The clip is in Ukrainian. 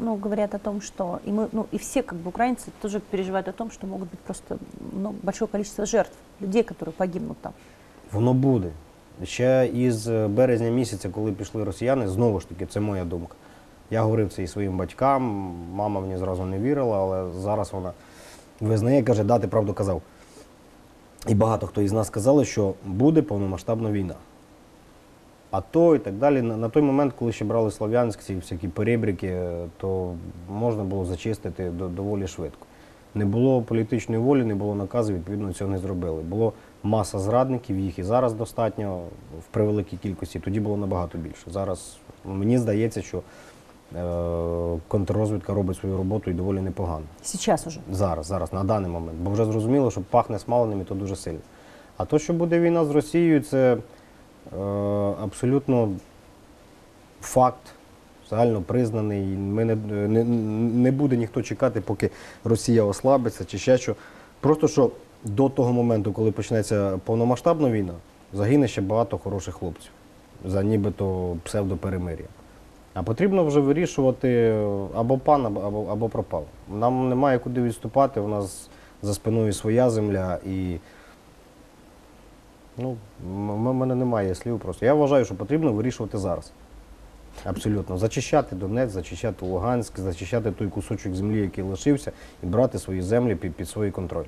ну, говорят о том, что и мы, ну, и все как бы украинцы тоже переживают о том, что могут быть просто ну, большое количество жертв, людей, которые погибнут там. Воно буде. Ще із е, березня місяця, коли пішли росіяни, знову ж таки, це моя думка. Я говорив це і своїм батькам, мама мені зразу не вірила, але зараз вона визнає, каже, да, ти правду казав. І багато хто із нас сказали, що буде повномасштабна війна. А то і так далі. На, на той момент, коли ще брали Слов'янськ, ці всякі перебріки, е, то можна було зачистити до- доволі швидко. Не було політичної волі, не було наказу, відповідно, цього не зробили. Було маса зрадників, їх і зараз достатньо в превеликій кількості. Тоді було набагато більше. Зараз мені здається, що е, контррозвідка робить свою роботу і доволі непогано. Сейчас уже. Зараз, зараз, на даний момент. Бо вже зрозуміло, що пахне смаленим і то дуже сильно. А то, що буде війна з Росією, це абсолютно факт, загально признаний. Ми не, не, не буде ніхто чекати, поки Росія ослабиться чи ще що. Просто що до того моменту, коли почнеться повномасштабна війна, загине ще багато хороших хлопців за нібито псевдоперемир'я. А потрібно вже вирішувати е, або пан, або, або пропав. Нам немає куди відступати, у нас за спиною своя земля і ну, м- мене немає слів просто. Я вважаю, що потрібно вирішувати зараз. Абсолютно. Зачищати Донець, зачищати Луганськ, зачищати той кусочок землі, який лишився, і брати свої землі під, під свій контроль.